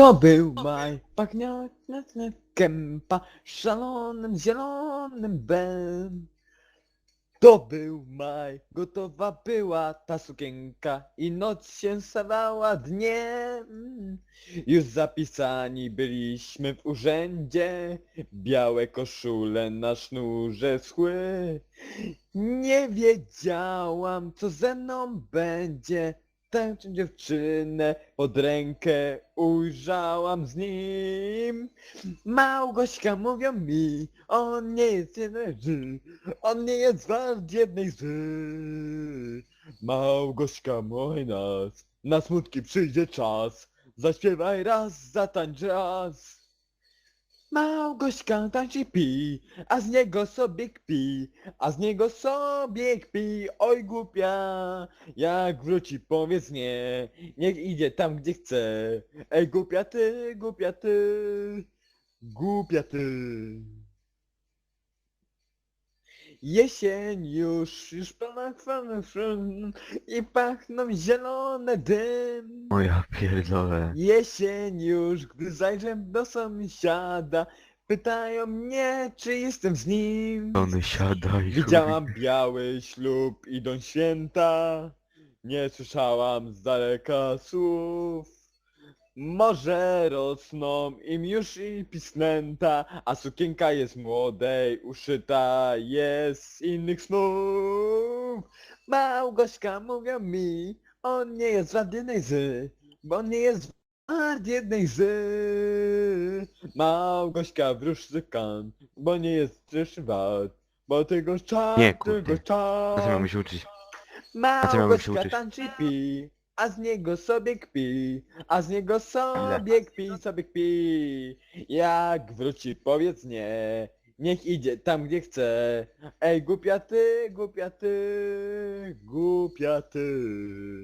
To był maj, pachniący kępa, szalonym zielonym bem. To był maj, gotowa była ta sukienka i noc się stawała dniem. Już zapisani byliśmy w urzędzie, białe koszule na sznurze schły. Nie wiedziałam, co ze mną będzie. Tę dziewczynę pod rękę ujrzałam z nim. Małgośka mówią mi, on nie jest jeden on nie jest wart jednej zły. Małgośka mój nas, na smutki przyjdzie czas, zaśpiewaj raz, zatańcz raz. Małgośka tańczy pi, a z niego sobie kpi, a z niego sobie kpi, oj głupia. Jak wróci powiedz nie, niech idzie tam gdzie chce. Ej głupia ty, głupia ty, głupia ty. Jesień już, już pełna chwała i pachną zielone dym. O ja pierdolę. Jesień już, gdy zajrzę do sąsiada, pytają mnie, czy jestem z nim. Tony siadaj. Widziałam biały ślub, idą święta, nie słyszałam z daleka słów. Może rosną im już i pisnęta, a sukienka jest młodej, uszyta jest z innych snów. Małgośka mówią mi, on nie jest wart jednej zy, bo on nie jest wart jednej zy. Małgośka wróż kan, bo nie jest też wart, bo tego czas, Nie, tego kurde. czas. A co mamy się uczyć? co się Małgośka uczyć? tańczy pi, a z niego sobie kpi, a z niego sobie kpi, sobie kpi. Jak wróci powiedz nie, niech idzie tam gdzie chce. Ej głupia ty, głupia ty, głupia ty.